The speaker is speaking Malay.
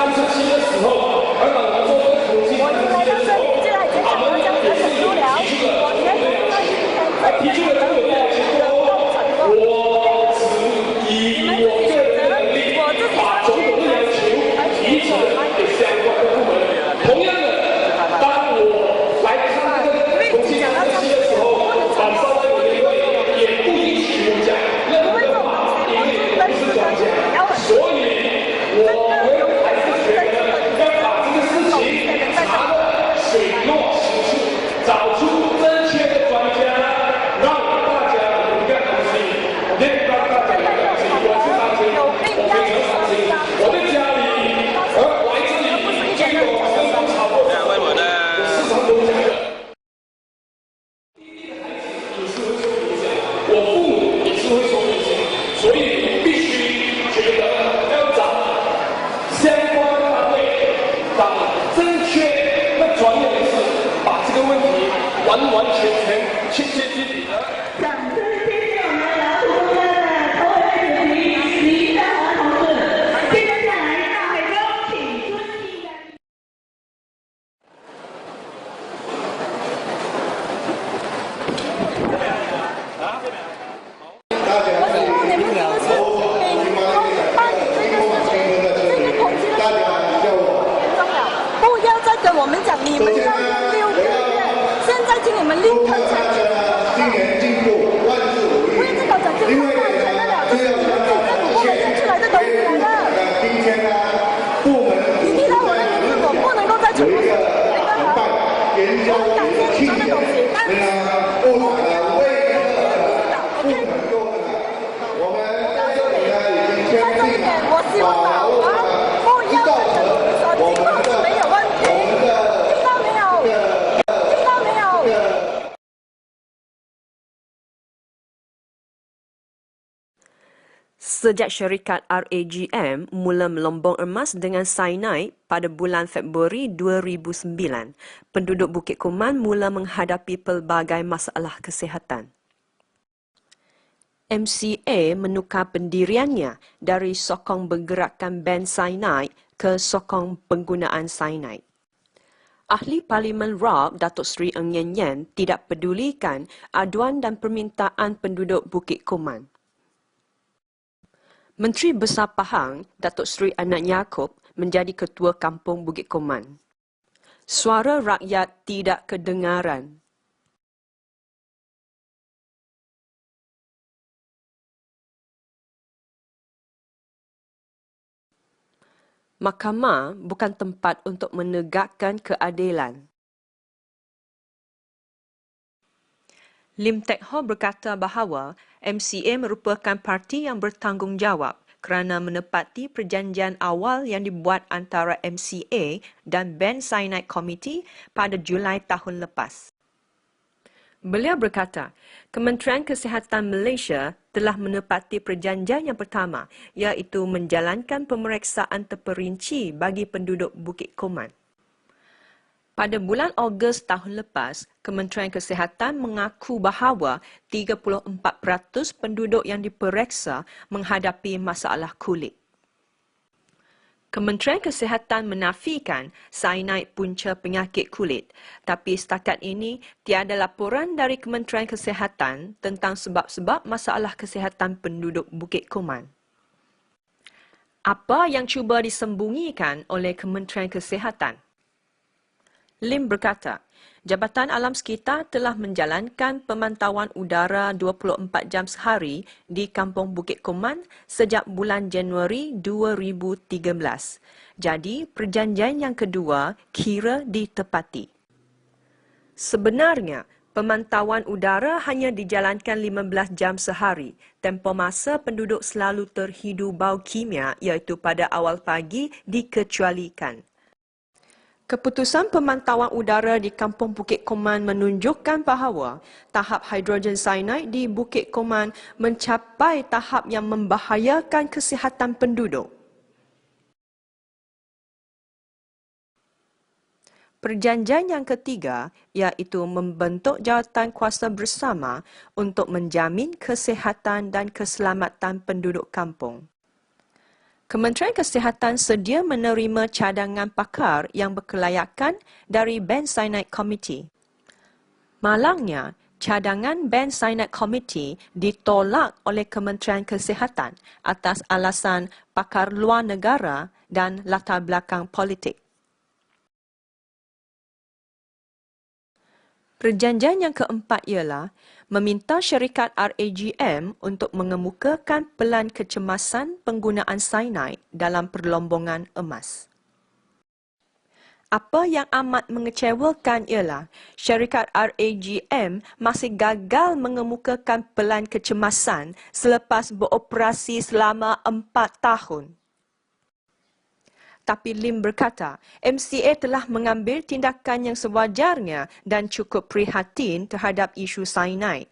三十七的时候们立刻采取今年进步，万事如意。再搞讲这个话，讲得了这是政府部门生出来的东西来的。那今天呢，部门你听到我的名字，我不能够再重复说有一个这个承办研究我感谢你说的东西，但 Sejak syarikat RAGM mula melombong emas dengan cyanide pada bulan Februari 2009, penduduk Bukit Kuman mula menghadapi pelbagai masalah kesihatan. MCA menukar pendiriannya dari sokong bergerakan ban cyanide ke sokong penggunaan cyanide. Ahli Parlimen RAB Datuk Seri Eng Yen Yen tidak pedulikan aduan dan permintaan penduduk Bukit Kuman. Menteri Besar Pahang, Datuk Seri Anak Yaakob, menjadi Ketua Kampung Bukit Koman. Suara rakyat tidak kedengaran. Mahkamah bukan tempat untuk menegakkan keadilan. Lim Tek Ho berkata bahawa MCA merupakan parti yang bertanggungjawab kerana menepati perjanjian awal yang dibuat antara MCA dan Ben Cyanide Committee pada Julai tahun lepas. Beliau berkata, Kementerian Kesihatan Malaysia telah menepati perjanjian yang pertama iaitu menjalankan pemeriksaan terperinci bagi penduduk Bukit Koman. Pada bulan Ogos tahun lepas, Kementerian Kesihatan mengaku bahawa 34% penduduk yang diperiksa menghadapi masalah kulit. Kementerian Kesihatan menafikan cyanide punca penyakit kulit, tapi setakat ini tiada laporan dari Kementerian Kesihatan tentang sebab-sebab masalah kesihatan penduduk Bukit Koman. Apa yang cuba disembunyikan oleh Kementerian Kesihatan? Lim berkata, Jabatan Alam Sekitar telah menjalankan pemantauan udara 24 jam sehari di Kampung Bukit Koman sejak bulan Januari 2013. Jadi, perjanjian yang kedua kira ditepati. Sebenarnya, pemantauan udara hanya dijalankan 15 jam sehari. Tempoh masa penduduk selalu terhidu bau kimia iaitu pada awal pagi dikecualikan. Keputusan pemantauan udara di Kampung Bukit Koman menunjukkan bahawa tahap hidrogen cyanide di Bukit Koman mencapai tahap yang membahayakan kesihatan penduduk. Perjanjian yang ketiga iaitu membentuk jawatan kuasa bersama untuk menjamin kesihatan dan keselamatan penduduk kampung. Kementerian Kesihatan sedia menerima cadangan pakar yang berkelayakan dari Ben Cyanide Committee. Malangnya, cadangan Ben Cyanide Committee ditolak oleh Kementerian Kesihatan atas alasan pakar luar negara dan latar belakang politik. Perjanjian yang keempat ialah meminta syarikat RAGM untuk mengemukakan pelan kecemasan penggunaan cyanide dalam perlombongan emas. Apa yang amat mengecewakan ialah syarikat RAGM masih gagal mengemukakan pelan kecemasan selepas beroperasi selama empat tahun. Tapi Lim berkata, MCA telah mengambil tindakan yang sewajarnya dan cukup prihatin terhadap isu cyanide.